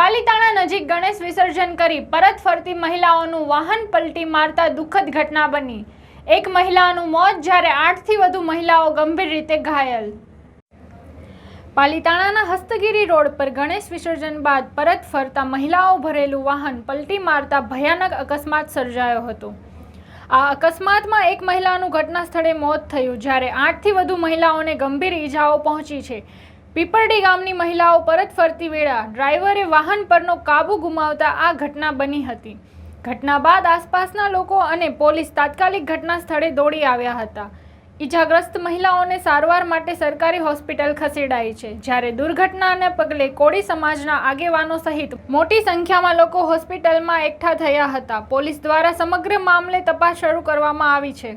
પાલીતાણા નજીક ગણેશ વિસર્જન કરી પરત ફરતી મહિલાઓનું વાહન પલટી મારતા દુઃખદ ઘટના બની. એક મહિલાનું મોત જ્યારે આઠથી વધુ મહિલાઓ ગંભીર રીતે ઘાયલ. પાલીતાણાના હસ્તગીરી રોડ પર ગણેશ વિસર્જન બાદ પરત ફરતા મહિલાઓ ભરેલું વાહન પલટી મારતા ભયાનક અકસ્માત સર્જાયો હતો. આ અકસ્માતમાં એક મહિલાનું ઘટના સ્થળે મોત થયું જ્યારે આઠથી વધુ મહિલાઓને ગંભીર ઈજાઓ પહોંચી છે. પીપરડી ગામની મહિલાઓ પરત ફરતી વેળા ડ્રાઈવરે વાહન પરનો કાબુ ગુમાવતા આ ઘટના બની હતી. ઘટના બાદ આસપાસના લોકો અને પોલીસ તાત્કાલિક ઘટના સ્થળે દોડી આવ્યા હતા. ઈજાગ્રસ્ત મહિલાઓને સારવાર માટે સરકારી હોસ્પિટલ ખસેડાઈ છે. જ્યારે દુર્ઘટનાને પગલે કોળી સમાજના આગેવાનો સહિત મોટી સંખ્યામાં લોકો હોસ્પિટલમાં એકઠા થયા હતા. પોલીસ દ્વારા સમગ્ર મામલે તપાસ શરૂ કરવામાં આવી છે.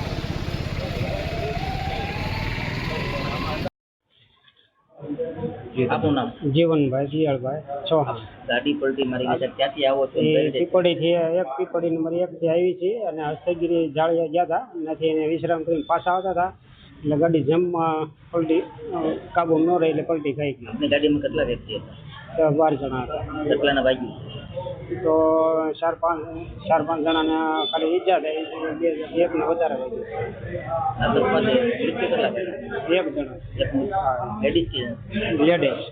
આપનું નામ? જીવનભાઈ દિયાળભાઈ ચૌહાણ. ગાડી પલટી મારી ગઈ છે ત્યાંથી આવો છો? એ પીપળીથી એક પીપળી નંબર એકથી આવી છે અને હસ્તગીરી જાળિયા ગયા હતા. ત્યાંથી એને વિશ્રામ કરીને પાછા આવતા હતા. એટલે ગાડી જમવા પલટી કાબુ ન રહી એટલે પલટી ખાઈ ગઈ. ગાડીમાં કેટલા વ્યક્તિ હતા? બાર જણા હતા. કેટલાના વાગ્યું તો ચાર પાંચ ચાર પાંચ જણાને ખાલી ઈજા થઈ બે એકને વધારે થઈ થયા? એક જણા. Ladies ladies